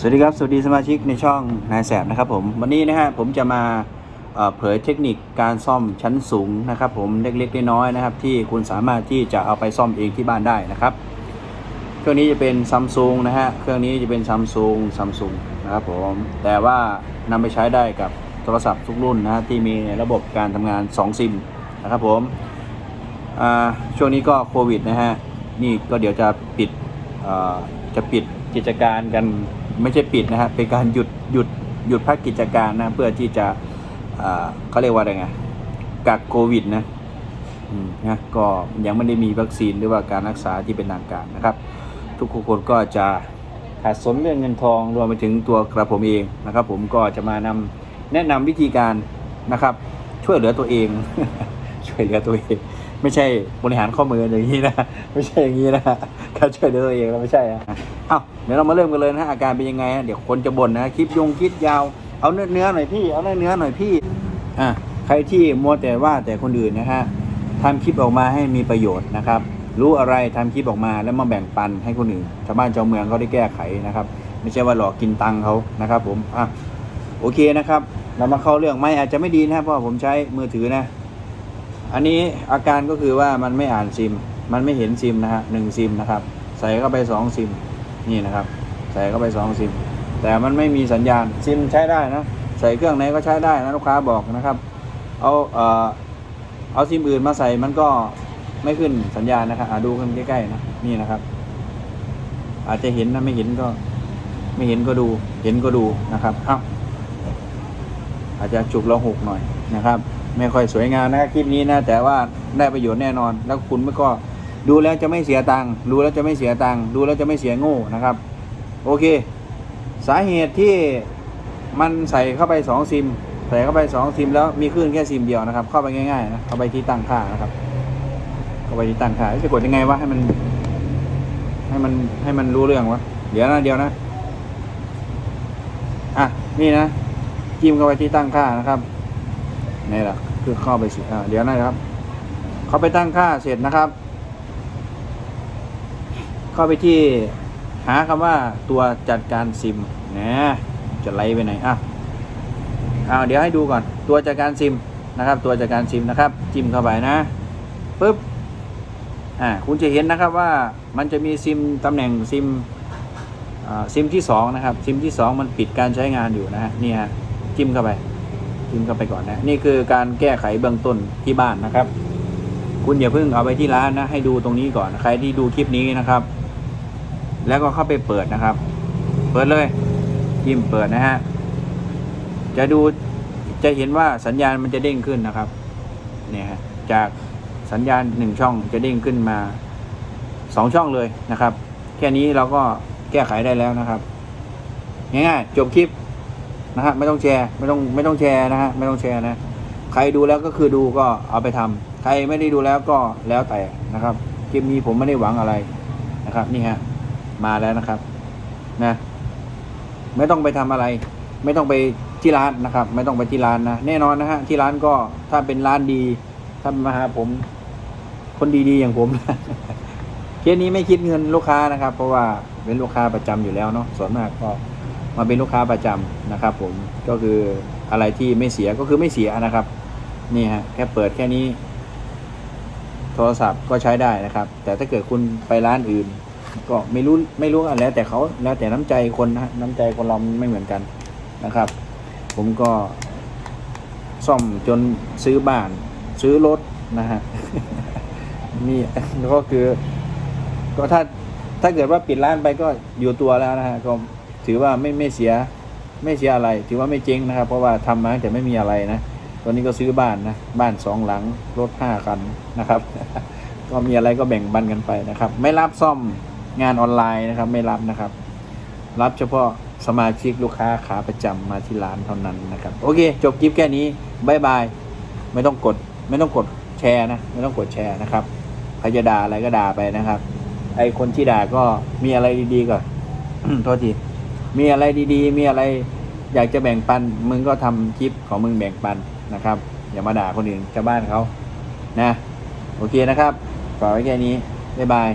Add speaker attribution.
Speaker 1: สวัสดีครับ สวัสดีสมาชิกในช่องนายแสบนะครับผมวันนี้นะฮะผมจะมาเผยเทคนิคการซ่อมชั้นสูงนะครับผมเล็กๆน้อยๆนะครับ ที่คุณสามารถที่จะเอาไปซ่อมเองที่บ้านได้นะครับ เครื่องนี้จะเป็นซัมซุงนะฮะเครื่องนี้จะเป็นซัมซุงซัมซุงนะครับผมแต่ว่านำไปใช้ได้กับโทรศัพท์ทุกรุ่นนะฮะที่มีระบบการทำงาน 2 ซิมนะครับผมช่วงนี้ก็โควิดนะฮะนี่ก็เดี๋ยวจะปิดจะปิด กิจการกันไม่ใช่ปิดนะฮะเป็นการหยุดหยุดหยุดพักกิจการนะ เพื่อที่จะเขาเรียกว่าอะไรไงกักโควิดนะนะก็ยังไม่ได้มีวัคซีนหรือว่าการรักษาที่เป็นทางการนะครับ ทุกคนก็จะขาดสนเรื่องเงินทองรวมไปถึงตัวกระผมเองนะครับ ผมก็จะมานำแนะนำวิธีการนะครับ ช่วยเหลือตัวเอง ช่วยเหลือตัวเอง ไม่ใช่บริหารข้อมืออย่างนี้นะ ไม่ใช่อย่างนี้นะการช่วยเหลือตัวเองแล้วไม่ใช่อะเอ้าเดี๋ยวเรามาเริ่มกันเลยนะฮะอาการเป็นยังไงเดี๋ยวคนจะบ่นนะคลิปยงคลิปยาวเอาเนื้อเนื้อหน่อยพี่เอาเนื้อเนื้อหน่อยพี่อะใครที่มัวแต่ว่าแต่คนอื่นนะฮะทำคลิปออกมาให้มีประโยชน์นะครับ รู้อะไรทำคลิปออกมาแล้วมาแบ่งปันให้คนอื่นชาวบ้านชาวเมืองเขาได้แก้ไขนะครับ ไม่ใช่ว่าหลอกกินตังเขานะครับ ผมอะโอเคนะครับ เรามาเข้าเรื่องไม่อาจจะไม่ดีนะครับเพราะผมใช้มือถือนะ อันนี้อาการก็คือว่ามันไม่อ่านซิม มันไม่เห็นซิมนะฮะหนึ่งซิมนะครับ ใส่เข้าไปสองซิม นี่นะครับ ใส่เข้าไปสองซิม แต่มันไม่มีสัญญาณซิมใช้ได้นะ ใส่เครื่องไหนก็ใช้ได้นะลูกค้าบอกนะครับ เอาเอ่อเอาซิมอื่นมาใส่มันก็ไม่ขึ้นสัญญาณนะครับดูกันใกล้ๆนะนี่นะครับ อาจจะเห็นนะไม่เห็นก็ ไม่เห็นก็ดู เห็นก็ดูนะครับเอ้าอาจจะจุกเราหกหน่อยนะครับ ไม่ค่อยสวยงามนะคลิปนี้นะ แต่ว่าได้ประโยชน์แน่นอน แล้วคุณไม่ก็ดูแล้วจะไม่เสียตังค์ดูแล้วจะไม่เสียตังค์ดูแล้วจะไม่เสียโง่นะครับ โอเค สาเหตุที่มันใส่เข้าไปสองซิม ใส่เข้าไปสองซิม แล้วมีคลื่นแค่ซิมเดียวนะครับ เข้าไปง่ายๆนะเข้าไปที่ตั้งค่านะครับ เข้าไปที่ตั้งค่าจะกดยังไงวะให้มัน ให้มันให้มันรู้เรื่องวะเดี๋ยวนะเดี๋ยวนะ อะนี่นะจิ้มเข้าไปที่ตั้งค่านะครับ นี่แหละคือเข้าไปสิอ่าเดี๋ยวนะครับ เข้าไปตั้งค่าเสร็จนะครับ เข้าไปที่หาคำว่าตัวจัดการซิมนะจะไล่ไปไหนอะเอาเดี๋ยวให้ดูก่อน ตัวจัดการซิมนะครับ ตัวจัดการซิมนะครับ จิ้มเข้าไปนะปุ๊บอ่าคุณจะเห็นนะครับว่ามันจะมีซิมตำแหน่งซิมอ่าซิมที่สองนะครับซิมที่สองมันปิดการใช้งานอยู่นะฮะนี่ฮะจิ้มเข้าไป จิ้มเข้าไปก่อนนะ นี่คือการแก้ไขเบื้องต้นที่บ้านนะครับ คุณอย่าเพิ่งเอาไปที่ร้านนะ ให้ดูตรงนี้ก่อน ใครที่ดูคลิปนี้นะครับ แล้วก็เข้าไปเปิดนะครับ เปิดเลยจิ้มเปิดนะฮะ จะดูจะเห็นว่าสัญญาณมันจะเด้งขึ้นนะครับ เนี่ยจากสัญญาณหนึ่งช่องจะเด้งขึ้นมาสองช่องเลยนะครับ แค่นี้เราก็แก้ไขได้แล้วนะครับ ง่ายๆจบคลิป นะฮะไม่ต้องแชร์ไม่ต้องไม่ต้องแชร์นะฮะไม่ต้องแชร์นะใครดูแล้วก็คือดูก็เอาไปทำใครไม่ได้ดูแล้วก็แล้วแต่นะครับคลิปนี้ผมไม่ได้หวังอะไรนะครับ นี่ฮะมาแล้วนะครับนะไม่ต้องไปทำอะไร ไม่ต้องไปที่ร้านนะครับ ไม่ต้องไปที่ร้านนะแน่นอนนะฮะที่ร้านก็ถ้าเป็นร้านดีถ้ามาหาผมคนดีๆอย่างผมเคสนี้ไม่คิดเงินลูกค้านะครับ เพราะว่าเป็นลูกค้าประจำอยู่แล้วเนาะส่วนมากก็ มาเป็นลูกค้าประจำนะครับ ผมก็คืออะไรที่ไม่เสียก็คือไม่เสียนะครับ นี่ฮะแค่เปิดแค่นี้ โทรศัพท์ก็ใช้ได้นะครับ แต่ถ้าเกิดคุณไปร้านอื่น ก็ไม่รู้ไม่รู้อะไรแต่เขาแล้วแต่น้ำใจคนนะฮะน้ำใจคนเราไม่เหมือนกันนะครับ ผมก็ซ่อมจนซื้อบ้าน ซื้อรถนะฮะนี่ก็คือ ก็ถ้าถ้าเกิดว่าปิดร้านไปก็อยู่ตัวแล้วนะฮะก็ ถือว่าไม่ไม่เสียไม่เสียอะไร ถือว่าไม่เจ๊งนะครับ เพราะว่าทำมาแต่ไม่มีอะไรนะตอนนี้ก็ซื้อบ้านนะบ้านสองหลังรถห้าคันนะครับ ก็มีอะไรก็แบ่งบันกันไปนะครับ ไม่รับซ่อมงานออนไลน์นะครับ ไม่รับนะครับ รับเฉพาะสมาชิกลูกค้าขาประจำมาที่ร้านเท่านั้นนะครับ โอเค จบคลิปแค่นี้บายบายไม่ต้องกด ไม่ต้องกดแชร์นะ ไม่ต้องกดแชร์นะครับใครจะด่าอะไรก็ด่าไปนะครับ ไอคนที่ด่าก็มีอะไรดีๆก็โทษที มีอะไรดีๆ มีอะไรอยากจะแบ่งปัน มึงก็ทำคลิปของมึงแบ่งปันนะครับ อย่ามาด่าคนอื่นชาวบ้านเขานะ โอเคนะครับฝากไว้แค่นี้บ๊ายบาย